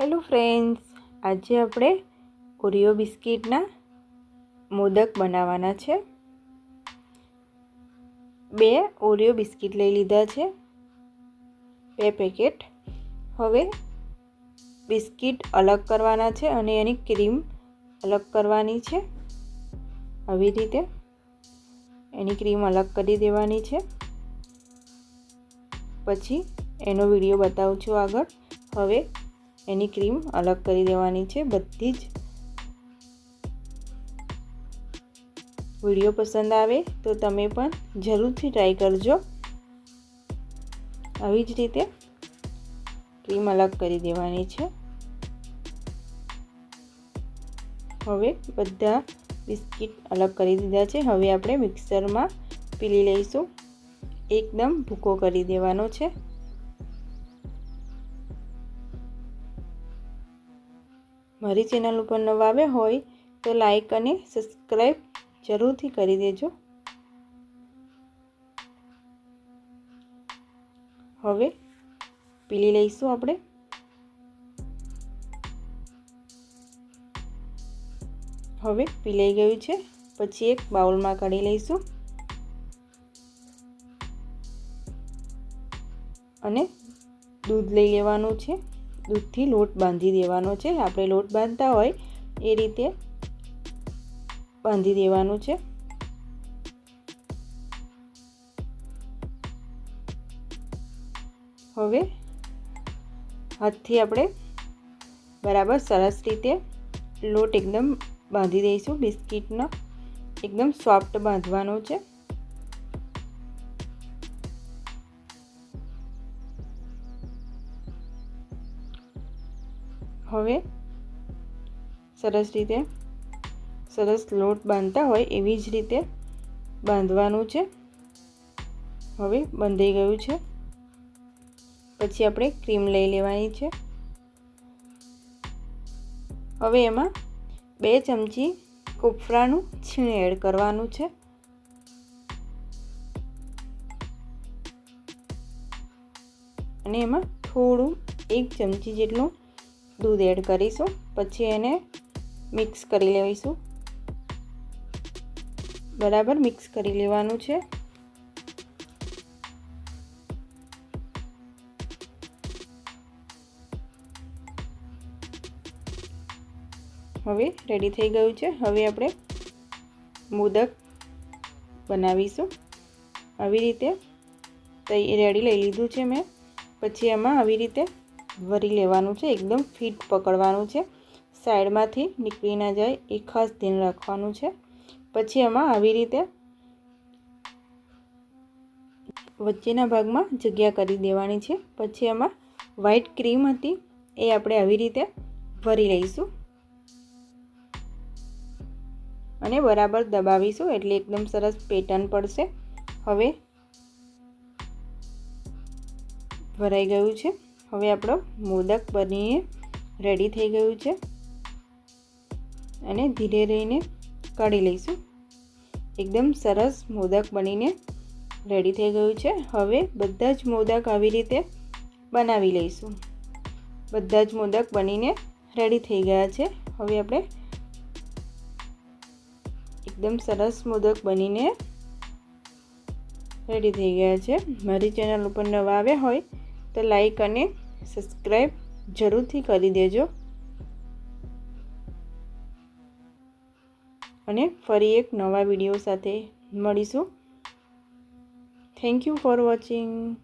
Hello friends, આજે આપણે Oreo બિસ્કિટના modak બનાવવાના છે. બે ઓરિયો બિસ્કિટ લઈ લીધા છે. બે પેકેટ. હવે બિસ્કિટ અલગ કરવાના છે અને એની ક્રીમ અલગ કરવાની છે. આવી રીતે એની ક્રીમ અલગ કરી દેવાની છે. પછી એનો વીડિયો બતાવું છું આગળ. હવે એની ક્રીમ અલગ કરી દેવાની છે, બધી જ. વીડિયો પસંદ આવે તો તમે પણ જરૂરથી ટ્રાય કરજો. આવી જ રીતે ક્રીમ અલગ કરી દેવાની છે. હવે બધા બિસ્કિટ અલગ કરી દીધા છે. હવે આપણે મિક્સરમાં પીલી લઈશું. એકદમ ભૂકો કરી દેવાનો છે. મારી ચેનલ ઉપર નવા આવ્યા હોય તો લાઈક અને સબસ્ક્રાઈબ જરૂરથી કરી દેજો. હવે પીલી લઈશું આપણે. હવે પીલાઈ ગયું છે, પછી એક બાઉલમાં કાઢી લઈશું. અને દૂધ લઈ લેવાનું છે. દૂધથી લોટ બાંધી દેવાનો છે. આપણે લોટ બાંધતા હોય એ રીતે બાંધી દેવાનું છે. હવે હાથથી આપણે બરાબર સરસ રીતે લોટ એકદમ બાંધી દઈશું. બિસ્કિટનો એકદમ સોફ્ટ બાંધવાનો છે. હવે સરસ રીતે સરસ લોટ બાંધતા હોય એવી જ રીતે બાંધવાનું છે. હવે બંધાઈ ગયું છે. પછી આપણે ક્રીમ લઈ લેવાની છે. હવે એમાં બે ચમચી કોફરાનું છીણ એડ કરવાનું છે. અને એમાં થોડું એક ચમચી જેટલું દૂધ એડ કરીશું, પછી એને મિક્સ કરી લઈશું. બરાબર, મિક્સ કરી લેવાનું છે. હવે રેડી થઈ ગયું છે. હવે આપણે મોદક બનાવીશું. આવી રીતે રેડી લઈ લીધું છે મેં. પછી એમાં આવી રીતે વરી લેવાનું છે, એકદમ ફિટ પકડવાનું છે. સાઈડમાંથી નીકળી ના જાય, એ ખાસ ધ્યાન રાખવાનું છે. પછી એમાં આવી રીતે વચ્ચેના ભાગમાં જગ્યા કરી દેવાની છે. પછી એમાં વ્હાઈટ ક્રીમ હતી, એ આપણે આવી રીતે ભરી લઈશું. અને બરાબર દબાવીશું, એટલે એકદમ સરસ પેટર્ન પડશે. હવે ભરાઈ ગયું છે. હવે આપણો મોદક બનીને રેડી થઈ ગયું છે. અને ધીરે રહીને કાઢી લઈશું. એકદમ સરસ મોદક બનીને રેડી થઈ ગયું છે. હવે બધા જ મોદક આવી રીતે બનાવી લઈશું. બધા જ મોદક બનીને રેડી થઈ ગયા છે. હવે આપણે એકદમ સરસ મોદક બનીને રેડી થઈ ગયા છે. મારી ચેનલ ઉપર નવા આવ્યા હોય તો લાઈક અને સબસ્ક્રાઈબ જરૂરથી કરી દેજો. અને ફરી એક નવા વીડિયો સાથે મળીશું. Thank you for watching